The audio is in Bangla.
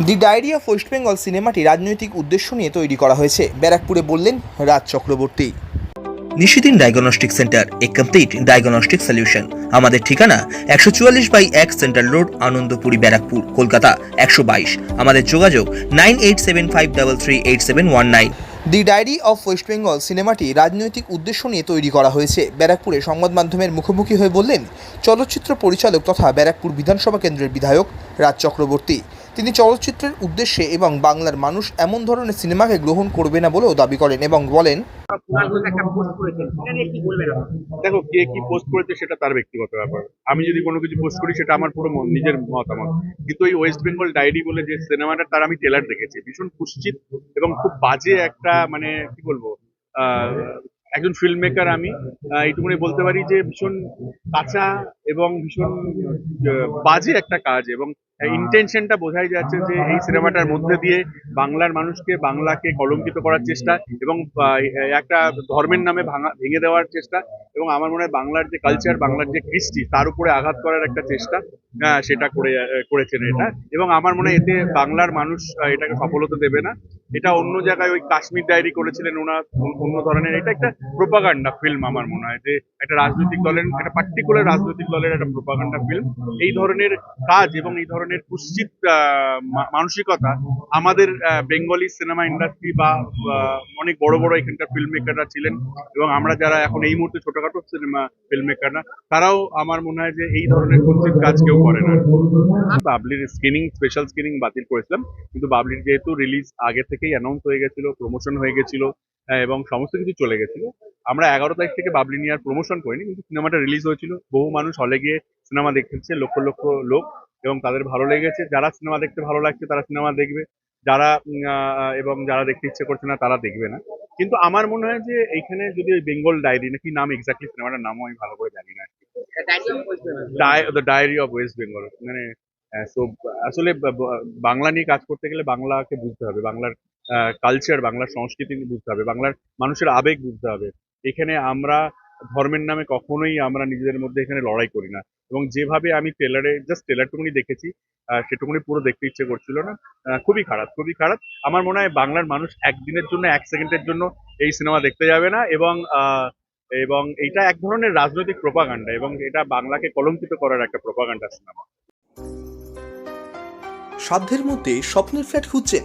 The diary of West Bengal সিনেমাটি রাজনৈতিক উদ্দেশ্য নিয়ে তৈরি করা হয়েছে। ব্যারাকপুরে বললেন Raj Chakraborty. Nishidin diagnostic centre a complete diagnostic solution আমাদের ঠিকানা একশো চুয়াল্লিশ বাই এক সেন্ট্রাল রোড আনন্দপুরি ব্যারাকপুর কলকাতা একশো বাইশ। আমাদের যোগাযোগ nine eight seven five double three eight seven one nine. The diary of West Bengal সিনেমাটি রাজনৈতিক উদ্দেশ্য নিয়ে তৈরি করা হয়েছে। ব্যারাকপুরে সংবাদ মাধ্যমের মুখোমুখি হয়ে বললেন চলচ্চিত্র পরিচালক তথা ব্যারাকপুর বিধানসভা কেন্দ্রের বিধায়ক রাজ চক্রবর্তী। তিনি চলচ্চিত্রের উদ্দেশ্যে এবং বাংলার মানুষ এমন ধরনের সিনেমাকে গ্রহণ করবে না বলেও দাবি করেন এবং বলেন? দেখো, কে কি পোস্ট করেছে সেটা তার ব্যক্তিগত ব্যাপার আমি যদি কোনো কিছু পোস্ট করি, সেটা আমার পুরো নিজের মতামত কিন্তু এই ওয়েস্ট বেঙ্গল ডায়েরি বলে যে সিনেমাটা তার আমি ট্রেলার দেখেছি ভীষণ কুশ্চিত এবং খুব বাজে একটা মানে কি বলব একজন ফিল্ম মেকার আমি এইটুকুনি বলতে পারি যে ভীষণ কাঁচা এবং ভীষণ বাজে একটা কাজ এবং ইন্টেনশনটা বোঝাই যাচ্ছে যে এই সিনেমাটার মধ্যে দিয়ে বাংলার মানুষকে, বাংলাকে কলঙ্কিত করার চেষ্টা এবং একটা ধর্মের নামে ভাঙা, ভেঙে দেওয়ার চেষ্টা এবং আমার মনে হয় বাংলার যে কালচার বাংলার যে কৃষ্টি, তার উপরে আঘাত করার একটা চেষ্টা সেটা করে করেছেন এটা এবং আমার মনে হয় এতে বাংলার মানুষ এটাকে সফলতা দেবে না। এটা অন্য জায়গায় ওই কাশ্মীর ডায়েরি করেছিলেন অন্য- অন্য ধরনের, এটা একটা প্রোপাগান্ডা ফিল্ম আমার মনে হয় যে একটা রাজনৈতিক দলের, একটা পার্টিকুলার রাজনৈতিক দলের একটা প্রোপাগান্ডা ফিল্ম এই ধরনের কাজ এবং এই ধরনের কুশ্চিত মানসিকতা আমাদের বেঙ্গলি সিনেমা ইন্ডাস্ট্রি বা অনেক বড় বড় এখানকার ফিল্ম মেকাররা ছিলেন এবং আমরা যারা এখন এই মুহূর্তে ছোটখাটো সিনেমা ফিল্ম মেকাররা তারাও আমার মনে হয় যে এই ধরনের কুৎসিত কাজ কেউ করে না। বাবলির স্ক্রিনিং স্পেশাল স্ক্রিনিং বাতিল করেছিলাম, কিন্তু বাবলির যেহেতু রিলিজ আগে থেকেই অ্যানাউন্স হয়ে গেছিল প্রমোশন হয়ে গেছিল এবং সমস্ত কিছু চলে গেছিল আমরা এগারো তারিখ থেকে বাবলি নিয়ে আর প্রমোশন করিনি কিন্তু সিনেমাটা রিলিজ হয়েছিল। বহু মানুষ হলে গিয়ে সিনেমা দেখেছে লক্ষ লক্ষ লোক এবং তাদের ভালো লেগেছে। যারা সিনেমা দেখতে ভালো লাগছে তারা সিনেমা দেখবে। যারা এবং যারা দেখতে ইচ্ছে করছে না তারা দেখবে না। কিন্তু আমার মনে হয় যে এইখানে যদি ওই বেঙ্গল ডায়েরি নাকি নাম এক্স্যাক্টলি সিনেমাটার নামও আমি ভালো করে জানি না। The diary of West Bengal মানে সো আসলে বাংলা নিয়ে কাজ করতে গেলে বাংলাকে বুঝতে হবে। বাংলার কালচার বাংলার সংস্কৃতি বুঝতে হবে। বাংলার মানুষের আবেগ বুঝতে হবে। এখানে আমরা ধর্মের নামে কখনোই আমরা নিজেদের মধ্যে এখানে লড়াই করি না। এবং যেভাবে আমি ট্রেলারে জাস্ট ট্রেলারটুকুনি দেখেছি সেটুকুনি পুরো দেখতে ইচ্ছে করছিল না। খুবই খারাপ খুবই খারাপ। আমার মনে হয় বাংলার মানুষ একদিনের জন্য, এক সেকেন্ডের জন্য এই সিনেমা দেখতে যাবে না এবং এবং এটা এক ধরনের রাজনৈতিক প্রোপাগান্ডা এবং এটা বাংলাকে কলঙ্কিত করার একটা প্রোপাগান্ডা সিনেমা। সাধ্যের মধ্যে স্বপ্নের ফ্ল্যাট খুঁজছেন